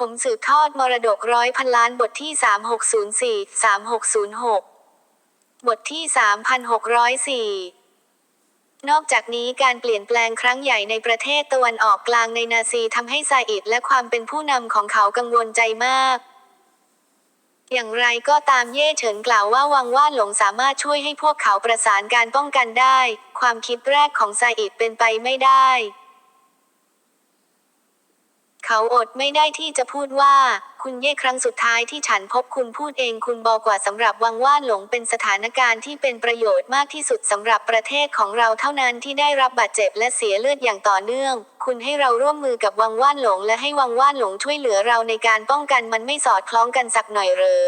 ผมสืบทอดมรดกร้อยพันล้านบทที่ 3604 3606 บทที่ 3604นอกจากนี้การเปลี่ยนแปลงครั้งใหญ่ในประเทศตะวันออกกลางในนาซีทำให้ซาอิดและความเป็นผู้นำของเขากังวลใจมาก อย่างไรก็ตามเย่เฉินกล่าวว่าวังว่าหลงสามารถช่วยให้พวกเขาประสานการป้องกันได้ ความคิดแรกของซาอิดเป็นไปไม่ได้ เขาอดไม่ได้ที่จะพูดว่า คุณเย่ครั้งสุดท้ายที่ฉันพบคุณพูดเองคุณบอกว่าสำหรับวังว่านหลงเป็นสถานการณ์ที่เป็นประโยชน์มากที่สุดสำหรับประเทศของเราเท่านั้นที่ได้รับบาดเจ็บและเสียเลือดอย่างต่อเนื่อง คุณให้เราร่วมมือกับวังว่านหลงและให้วังว่านหลงช่วยเหลือเราในการป้องกันมันไม่สอดคล้องกันสักหน่อยหรือ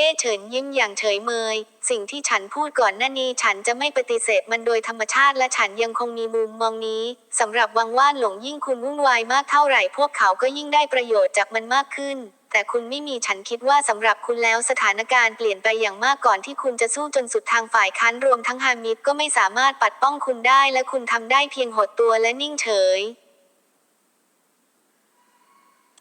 เย่เฉินยิ้มอย่างเฉยเมย สิ่งที่ฉันพูดก่อนหน้านี้ฉันจะไม่ปฏิเสธมันโดยธรรมชาติและฉันยังคงมีมุมมองนี้สำหรับวังว่านหลงยิ่งคุณวุ่นวายมากเท่าไหร่พวกเขาก็ยิ่งได้ประโยชน์จากมันมากขึ้น แต่คุณไม่มีฉันคิดว่าสำหรับคุณแล้วสถานการณ์เปลี่ยนไปอย่างมากก่อนที่คุณจะสู้จนสุดทางฝ่ายค้านรวมทั้งฮามิดก็ไม่สามารถปัดป้องคุณได้ และคุณทำได้เพียงหดตัวและนิ่งเฉย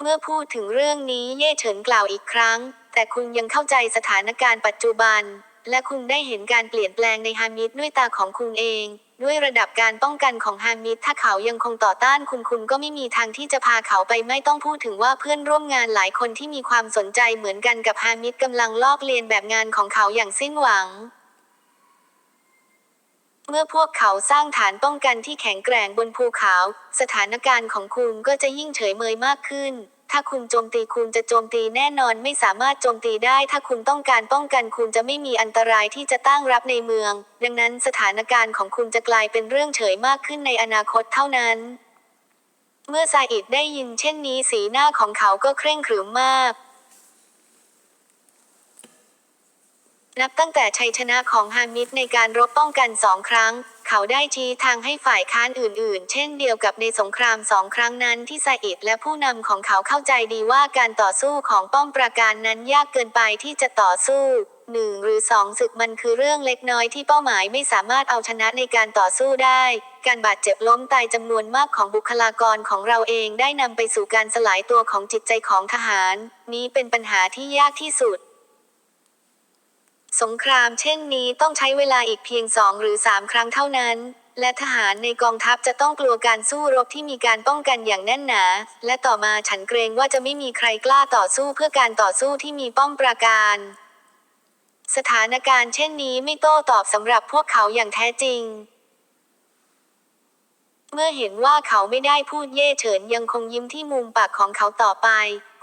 เมื่อพูดถึงเรื่องนี้เย่เฉินกล่าวอีกครั้ง แต่คุณยังเข้าใจสถานการณ์ปัจจุบัน และคุณได้เห็นการเปลี่ยนแปลงในฮามิดด้วยตาของคุณเอง ด้วยระดับการป้องกันของฮามิดถ้าเขายังคงต่อต้านคุณคุณก็ไม่มีทางที่จะพาเขาไปไม่ต้องพูดถึงว่าเพื่อนร่วมงานหลายคนที่มีความสนใจเหมือนกันกับฮามิดกำลังลอกเลียนแบบงานของเขาอย่างสิ้นหวังเมื่อพวกเขาสร้างฐานป้องกันที่แข็งแกร่งบนภูเขา สถานการณ์ของคุณก็จะยิ่งเฉยเมยมากขึ้น ถ้าคุณโจมตีคุณจะโจมตีแน่นอนไม่สามารถโจมตีได้ ถ้าคุณต้องการป้องกันคุณจะไม่มีอันตรายที่จะตั้งรับในเมือง ดังนั้นสถานการณ์ของคุณจะกลายเป็นเรื่องเฉยมากขึ้นในอนาคตเท่านั้น เมื่อซาอิดได้ยินเช่นนี้สีหน้าของเขาก็เคร่งขรึมมากนับตั้งแต่ชัยชนะของฮามิดในการรบป้องกันสองครั้ง เขาได้ชี้ทางให้ฝ่ายค้านอื่นๆ เช่นเดียวกับในสงครามสองครั้งนั้นที่ซาอิดและผู้นำของเขาเข้าใจดีว่าการต่อสู้ของป้อมปราการนั้นยากเกินไปที่จะต่อสู้หนึ่งหรือสองศึกมันคือเรื่องเล็กน้อยที่เป้าหมายไม่สามารถเอาชนะในการต่อสู้ได้ การบาดเจ็บล้มตายจำนวนมากของบุคลากรของเราเองได้นำไปสู่การสลายตัวของจิตใจของทหาร นี้เป็นปัญหาที่ยากที่สุด สงครามเช่นนี้ต้องใช้เวลาอีกเพียงสองหรือสามครั้งเท่านั้น และทหารในกองทัพจะต้องกลัวการสู้รบที่มีการป้องกันอย่างแน่นหนา และต่อมาฉันเกรงว่าจะไม่มีใครกล้าต่อสู้เพื่อการต่อสู้ที่มีป้อมปราการ สถานการณ์เช่นนี้ไม่โต้ตอบสำหรับพวกเขาอย่างแท้จริง เมื่อเห็นว่าเขาไม่ได้พูดเย่เฉินยังคงยิ้มที่มุมปากของเขาต่อไป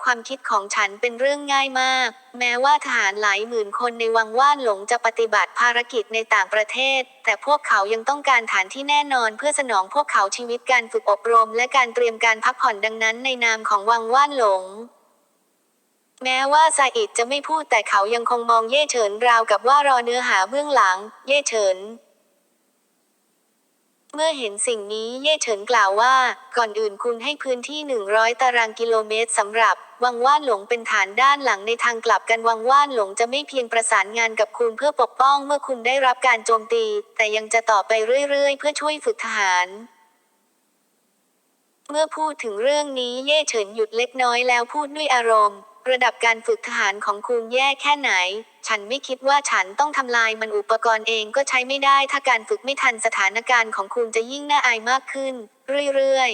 ความคิดของฉันเป็นเรื่องง่ายมาก แม้ว่าทหารหลายหมื่นคนในวังว่านหลงจะปฏิบัติภารกิจในต่างประเทศ แต่พวกเขายังต้องการฐานที่แน่นอนเพื่อสนองพวกเขาชีวิตการฝึกอบรม และการเตรียมการพักผ่อนดังนั้นในนามของวังว่านหลงแม้ว่าซาอิดจะไม่พูดแต่เขายังคงมองเย่เฉินราวกับว่ารอเนื้อหาเบื้องหลัง เย่เฉิน เมื่อเห็นสิ่งนี้เย่เฉินกล่าวว่า ก่อนอื่นคุณให้พื้นที่ 100 ตารางกิโลเมตรสำหรับ วังว่านหลงเป็นฐานด้านหลังในทางกลับกันวังว่านหลงจะไม่เพียงประสานงานกับคุณเพื่อปกป้องเมื่อคุณได้รับการโจมตี แต่ยังจะต่อไปเรื่อยๆ เพื่อช่วยฝึกทหารเมื่อพูดถึงเรื่องนี้เย่เฉินหยุดเล็กน้อยแล้วพูดด้วยอารมณ์ ระดับการฝึกทหารของคุณแย่แค่ไหน ฉันไม่คิดว่าฉันต้องทำลายมันอุปกรณ์เองก็ใช้ไม่ได้ ถ้าการฝึกไม่ทันสถานการณ์ของคุณจะยิ่งน่าอายมากขึ้น เรื่อย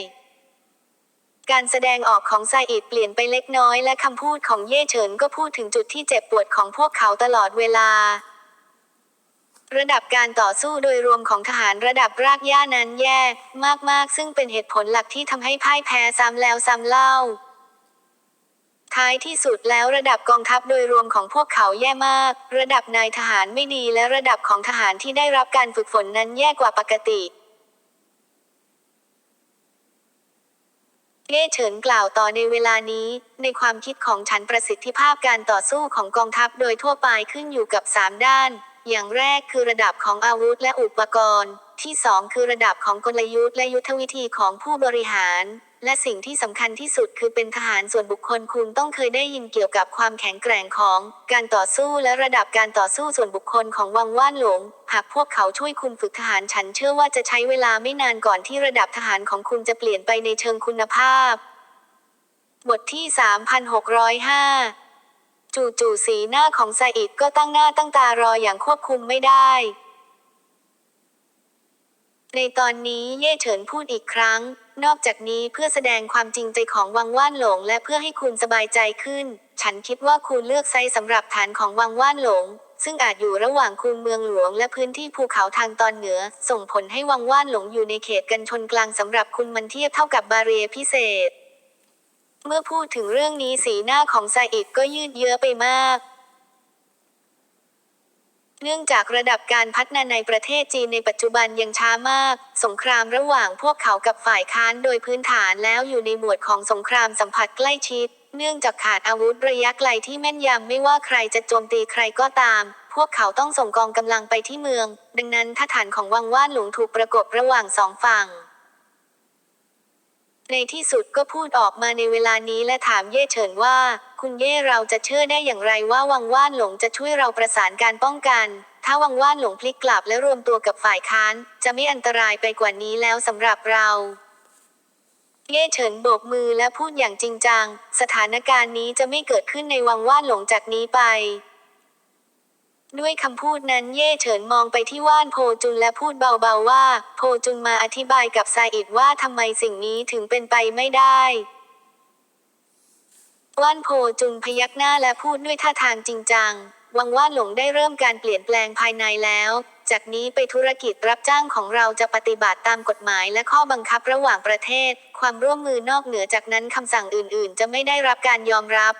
ๆการแสดงออกของไซอิดเปลี่ยนไปเล็กน้อยและคำพูดของเย่เฉินก็พูดถึงจุดที่เจ็บปวดของพวกเขาตลอดเวลา ระดับการต่อสู้โดยรวมของทหารระดับรากหญ้านั้นแย่มากๆ ซึ่งเป็นเหตุผลหลักที่ทำให้พ่ายแพ้ซ้ำแล้วซ้ำเล่า ท้ายที่สุดแล้วระดับกองทัพโดยรวมของพวกเขาแย่มาก ระดับนายทหารไม่ดีและระดับของทหารที่ได้รับการฝึกฝนนั้นแย่กว่าปกติ เย่เฉินกล่าวต่อในเวลานี้ ในความคิดของฉันประสิทธิภาพการต่อสู้ของกองทัพโดยทั่วไปขึ้นอยู่กับ 3 ด้าน อย่างแรกคือระดับของอาวุธและอุปกรณ์ ที่ 2 คือระดับของกลยุทธ์และยุทธวิธีของผู้บริหาร และสิ่งที่สำคัญที่สุดคือเป็นทหารส่วนบุคคลคุณต้องเคยได้ยินเกี่ยวกับความแข็งแกร่งของ การต่อสู้และระดับการต่อสู้ส่วนบุคคลของวังว่านหลง หากพวกเขาช่วยคุณฝึกทหารฉันเชื่อว่าจะใช้เวลาไม่นานก่อนที่ระดับทหารของคุณจะเปลี่ยนไปในเชิงคุณภาพ บทที่ 3605 จู่ๆสีหน้าของซาอิดก็ตั้งหน้าตั้งตารออย่างควบคุมไม่ได้ ในตอนนี้เย่เฉินพูดอีกครั้ง นอกจากนี้เพื่อแสดงความจริงใจของวังว่านหลง และเพื่อให้คุณสบายใจขึ้น ฉันคิดว่าคุณเลือกไซต์สำหรับฐานของวังว่านหลง ซึ่งอาจอยู่ระหว่างคูเมืองหลวง และพื้นที่ภูเขาทางตอนเหนือ ส่งผลให้วังว่านหลงอยู่ในเขตกันชนกลางสำหรับคุณมันเทียบเท่ากับบาเรียพิเศษ เมื่อพูดถึงเรื่องนี้สีหน้าของซาอิดก็ยืดเยื้อไปมาก เนื่องจากระดับการพัฒนาในประเทศจีนในปัจจุบันยังช้ามาก สงครามระหว่างพวกเขากับฝ่ายค้านโดยพื้นฐานแล้วอยู่ในหมวดของสงครามสัมผัสใกล้ชิด เนื่องจากขาดอาวุธระยะไกลที่แม่นยำไม่ว่าใครจะโจมตีใครก็ตาม พวกเขาต้องส่งกองกำลังไปที่เมือง ดังนั้นถ้าฐานของวังว่านหลวงถูกประกบระหว่างสองฝั่งในที่สุดก็พูดออกมาในเวลานี้และถามเย่เฉินว่า คุณเย่เราจะเชื่อได้อย่างไรว่าวังว่านหลงจะช่วยเราประสานการป้องกัน ถ้าวังว่านหลงพลิกกลับและรวมตัวกับฝ่ายค้าน จะไม่อันตรายไปกว่านี้แล้วสำหรับเราเย่เฉินโบกมือและพูดอย่างจริงจัง สถานการณ์นี้จะไม่เกิดขึ้นในวังว่านหลงจากนี้ไป ด้วยคำพูดนั้นเย่เฉินมองไปที่ว่านโพจุนและพูดเบาๆว่า โพจุนมาอธิบายกับซาอิดว่าทำไมสิ่งนี้ถึงเป็นไปไม่ได้ ว่านโพจุนพยักหน้าและพูดด้วยท่าทางจริงจังวังว่านหลงได้เริ่มการเปลี่ยนแปลงภายในแล้ว จากนี้ไปธุรกิจรับจ้างของเราจะปฏิบัติตามกฎหมายและข้อบังคับระหว่างประเทศ ความร่วมมือนอกเหนือจากนั้นคำสั่งอื่น ๆ จะไม่ได้รับการยอมรับ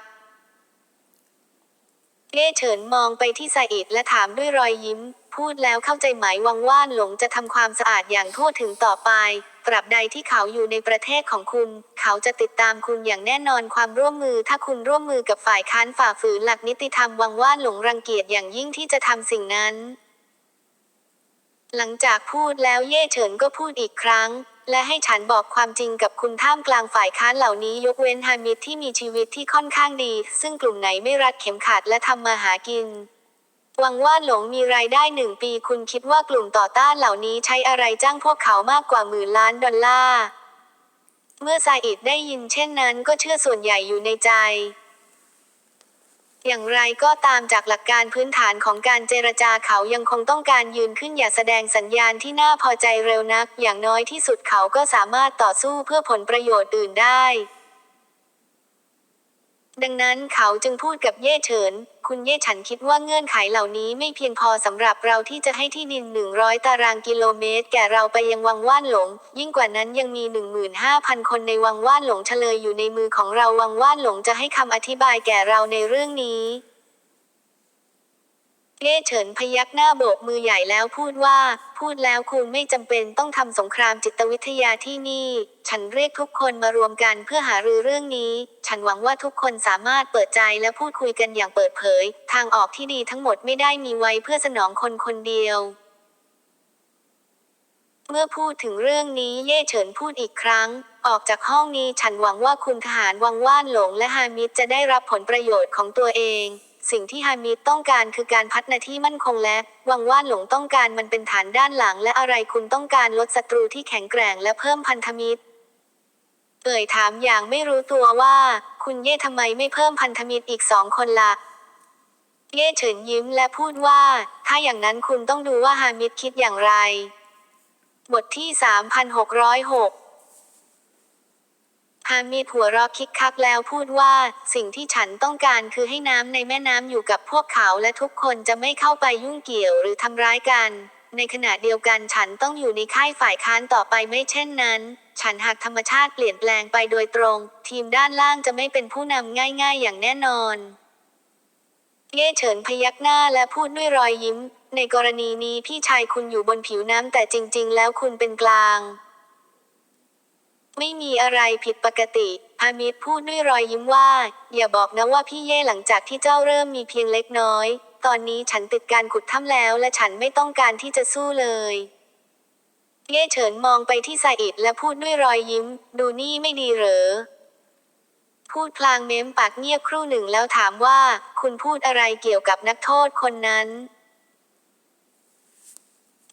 เย่เฉินมองไปที่ซาอิดและถามด้วยรอยยิ้ม พูดแล้วเข้าใจหมายวังว่านหลงจะทำความสะอาดอย่างทั่วถึงต่อไป ตราบใดที่เขาอยู่ในประเทศของคุณ เขาจะติดตามคุณอย่างแน่นอนความร่วมมือ ถ้าคุณร่วมมือกับฝ่ายค้านฝ่าฝืนหลักนิติธรรมวังว่าหลงรังเกียจอย่างยิ่งที่จะทำสิ่งนั้น หลังจากพูดแล้วเย่เฉินก็พูดอีกครั้ง และให้ฉันบอกความจริงกับคุณท่ามกลางฝ่ายค้านเหล่านี้ ยกเว้นฮามิดที่มีชีวิตที่ค่อนข้างดี ซึ่งกลุ่มไหนไม่รัดเข็มขัดและทำมาหากิน หวังว่าหลงมีรายได้หนึ่งปีคุณคิดว่ากลุ่มต่อต้านเหล่านี้ใช้อะไรจ้างพวกเขามากกว่าหมื่นล้านดอลลาร์ เมื่อซาอิดได้ยินเช่นนั้นก็เชื่อส่วนใหญ่อยู่ในใจ อย่างไรก็ตามจากหลักการพื้นฐานของการเจรจาเขายังคงต้องการยืนขึ้นอย่าแสดงสัญญาณที่น่าพอใจเร็วนัก อย่างน้อยที่สุดเขาก็สามารถต่อสู้เพื่อผลประโยชน์อื่นได้ ดังนั้นเขาจึงพูดกับเย่เฉิน คุณเย่ฉันคิดว่าเงื่อนไขเหล่านี้ไม่เพียงพอสำหรับเราที่จะให้ที่ดิน 100 ตารางกิโลเมตร แก่เราไปยังวังว่านหลง ยิ่งกว่านั้นยังมี 15,000 คนในวังว่านหลงเฉลยอยู่ในมือของเราวังว่านหลงจะให้คำอธิบายแก่เราในเรื่องนี้ เย่เฉินพยักหน้าโบกมือใหญ่แล้วพูดว่า พูดแล้วคุณไม่จำเป็นต้องทำสงครามจิตวิทยาที่นี่ ฉันเรียกทุกคนมารวมกันเพื่อหารือเรื่องนี้ ฉันหวังว่าทุกคนสามารถเปิดใจและพูดคุยกันอย่างเปิดเผย ทางออกที่ดีทั้งหมดไม่ได้มีไว้เพื่อสนองคนคนเดียวเมื่อพูดถึงเรื่องนี้เย่เฉินพูดอีกครั้ง ออกจากห้องนี้ฉันหวังว่าคุณทหารวังว่านหลงและฮามิดจะได้รับผลประโยชน์ของตัวเอง สิ่งที่ฮามิดต้องการคือการพัฒนาที่มั่นคงและวังว่านหลงต้องการมันเป็นฐานด้านหลัง และอะไรคุณต้องการลดศัตรูที่แข็งแกร่งและเพิ่มพันธมิตรเอ่ยถามอย่างไม่รู้ตัวว่า คุณเย่ทำไมไม่เพิ่มพันธมิตรอีกสองคนล่ะเย่เฉินยิ้มและพูดว่า ถ้าอย่างนั้นคุณต้องดูว่าฮามิดคิดอย่างไร บทที่ 3606 ฮามิดหัวเราะคิกคักแล้วพูดว่าสิ่งที่ฉันต้องการคือให้น้ำในแม่น้ำอยู่กับพวกเขาและทุกคนจะไม่เข้าไปยุ่งเกี่ยวหรือทำร้ายกัน ในขณะเดียวกันฉันต้องอยู่ในค่ายฝ่ายค้านต่อไปไม่เช่นนั้น ฉันหากธรรมชาติเปลี่ยนแปลงไปโดยตรง ทีมด้านล่างจะไม่เป็นผู้นำง่าย ๆ อย่างแน่นอนเย่เฉินพยักหน้าและพูดด้วยรอยยิ้ม ในกรณีนี้พี่ชายคุณอยู่บนผิวน้ำแต่จริง ๆ แล้วคุณเป็นกลาง ไม่มีอะไรผิดปกติฮามิดพูดด้วยรอยยิ้มว่า อย่าบอกนะว่าพี่เย่หลังจากที่เจ้าเริ่มมีเพียงเล็กน้อย ตอนนี้ฉันติดการขุดถ้ำแล้วและฉันไม่ต้องการที่จะสู้เลย เย่เฉินมองไปที่ซาอิดและพูดด้วยรอยยิ้ม ดูนี่ไม่ดีเหรอ พูดพลางเม้มปากเงียบครู่หนึ่งแล้วถามว่า คุณพูดอะไรเกี่ยวกับนักโทษคนนั้น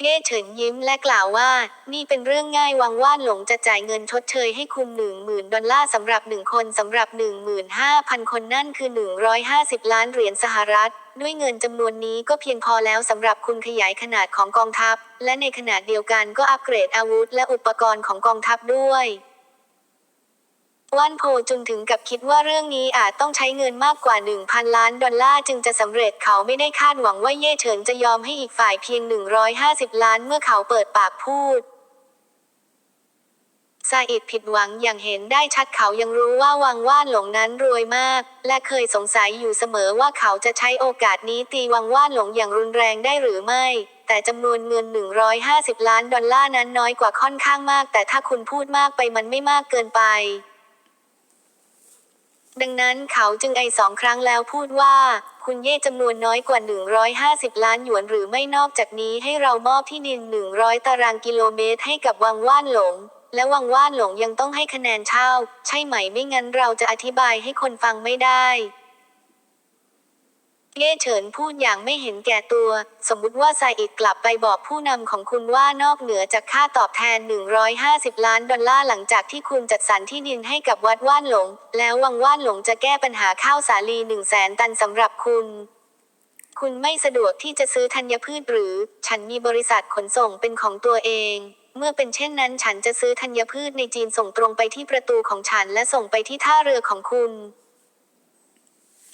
เย่เฉินยิ้มและกล่าวว่า นี่เป็นเรื่องง่ายวังว่านหลงจะจ่ายเงินชดเชยให้คุณหนึ่งหมื่นดอลลาร์สำหรับหนึ่งคนสำหรับหนึ่งหมื่นห้าพันคนนั่นคือหนึ่งร้อยห้าสิบล้านเหรียญสหรัฐ ด้วยเงินจำนวนนี้ก็เพียงพอแล้วสำหรับคุณขยายขนาดของกองทัพ และในขณะเดียวกันก็อัปเกรดอาวุธและอุปกรณ์ของกองทัพด้วย ว่านโพจุนถึงกับคิดว่าเรื่องนี้อาจต้องใช้เงินมากกว่า 1,000 ล้านดอลลาร์จึงจะสำเร็จเขาไม่ได้คาดหวังว่าเย่เฉินจะยอมให้อีกฝ่ายเพียง 150 ล้านเมื่อเขาเปิดปากพูดซาอิดผิดหวังอย่างเห็นได้ชัดเขายังรู้ว่าวังว่านหลงนั้นรวยมาก และเคยสงสัยอยู่เสมอว่าเขาจะใช้โอกาสนี้ตีวังว่านหลงอย่างรุนแรงได้หรือไม่ แต่จำนวนเงิน 150 ล้านดอลลาร์นั้นน้อยกว่าค่อนข้างมาก แต่ถ้าคุณพูดมากไปมันไม่มากเกินไป ดังนั้นเขาจึงไอสองครั้งแล้วพูดว่า คุณเย่จำนวนน้อยกว่า 150 ล้านหยวนหรือไม่นอกจากนี้ให้เรามอบที่ดิน 100 ตารางกิโลเมตรให้กับวังว่านหลง และวังว่านหลงยังต้องให้คะแนนเช่า ใช่ไหมไม่งั้นเราจะอธิบายให้คนฟังไม่ได้ เย่เฉินพูดอย่างไม่เห็นแก่ตัว สมมุติว่าไซอิดกลับไปบอกผู้นำของคุณว่านอกเหนือจากค่าตอบแทน 150 ล้านดอลลาร์หลังจากที่คุณจัดสรรที่ดินให้กับวัดว่านหลง แล้ววังว่านหลงจะแก้ปัญหาข้าวสาลีหนึ่งแสนตันสำหรับคุณ คุณไม่สะดวกที่จะซื้อธัญพืชหรือ ฉันมีบริษัทขนส่งเป็นของตัวเอง เมื่อเป็นเช่นนั้นฉันจะซื้อธัญพืชในจีนส่งตรงไปที่ประตูของฉันและส่งไปที่ท่าเรือของคุณ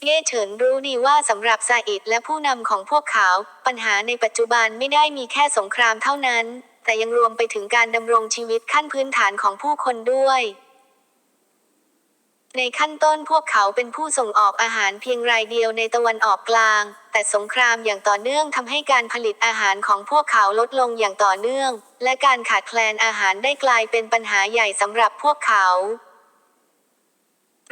เย่เฉินรู้ดีว่าสำหรับซาอิดและผู้นำของพวกเขา ปัญหาในปัจจุบันไม่ได้มีแค่สงครามเท่านั้น แต่ยังรวมไปถึงการดำรงชีวิตขั้นพื้นฐานของผู้คนด้วย ในขั้นต้นพวกเขาเป็นผู้ส่งออกอาหารเพียงรายเดียวในตะวันออกกลาง แต่สงครามอย่างต่อเนื่องทำให้การผลิตอาหารของพวกเขาลดลงอย่างต่อเนื่อง และการขาดแคลนอาหารได้กลายเป็นปัญหาใหญ่สำหรับพวกเขา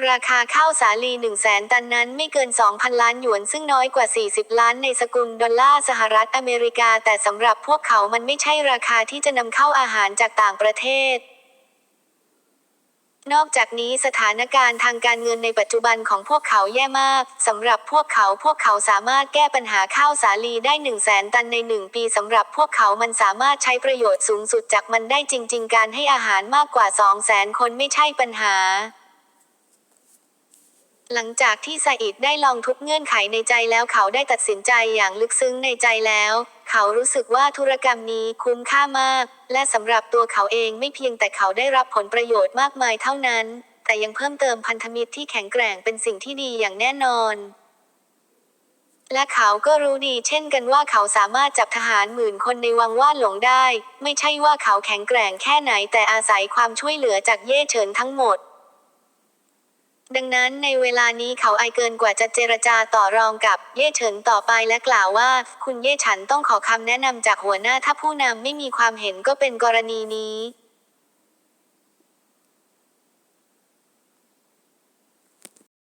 ราคาข้าวสาลี1 0 0 0 0แสนตันนั้นไม่เกิน 2,000 ล้านหยวน ซึ่งน้อยกว่า 40 ล้านในสกุลดอลลาร์สหรัฐอเมริกา แต่สำหรับพวกเขามันไม่ใช่ราคาที่จะนำเข้าอาหารจากต่างประเทศนอกจากนี้สถานการณ์ทางการเงินในปัจจุบันของพวกเขาแย่มาก สำหรับพวกเขาพวกเขาสามารถแก้ปัญหาข้าวสาลีได้1 0 0 0 0แสนตันในหนึ่งปีสำหรับพวกเขามันสามารถใช้ประโยชน์สูงสุดจากมันได้จริง ๆ การให้อาหารมากกว่า 2 0 0แสนคนไม่ใช่ปัญหา หลังจากที่ซาอิดได้ลองทุกเงื่อนไขในใจแล้วเขาได้ตัดสินใจอย่างลึกซึ้งในใจแล้ว เขารู้สึกว่าธุรกรรมนี้คุ้มค่ามาก และสำหรับตัวเขาเองไม่เพียงแต่เขาได้รับผลประโยชน์มากมายเท่านั้น แต่ยังเพิ่มเติมพันธมิตรที่แข็งแกร่งเป็นสิ่งที่ดีอย่างแน่นอน และเขาก็รู้ดีเช่นกันว่าเขาสามารถจับทหารหมื่นคนในวังว่านหลงได้ ไม่ใช่ว่าเขาแข็งแกร่งแค่ไหนแต่อาศัยความช่วยเหลือจากเย่เฉินทั้งหมด ดังนั้นในเวลานี้เขาไอเกินกว่าจะเจรจาต่อรองกับเย่เฉินต่อไปและกล่าวว่า คุณเย่ฉันต้องขอคำแนะนำจากหัวหน้าถ้าผู้นำไม่มีความเห็นก็เป็นกรณีนี้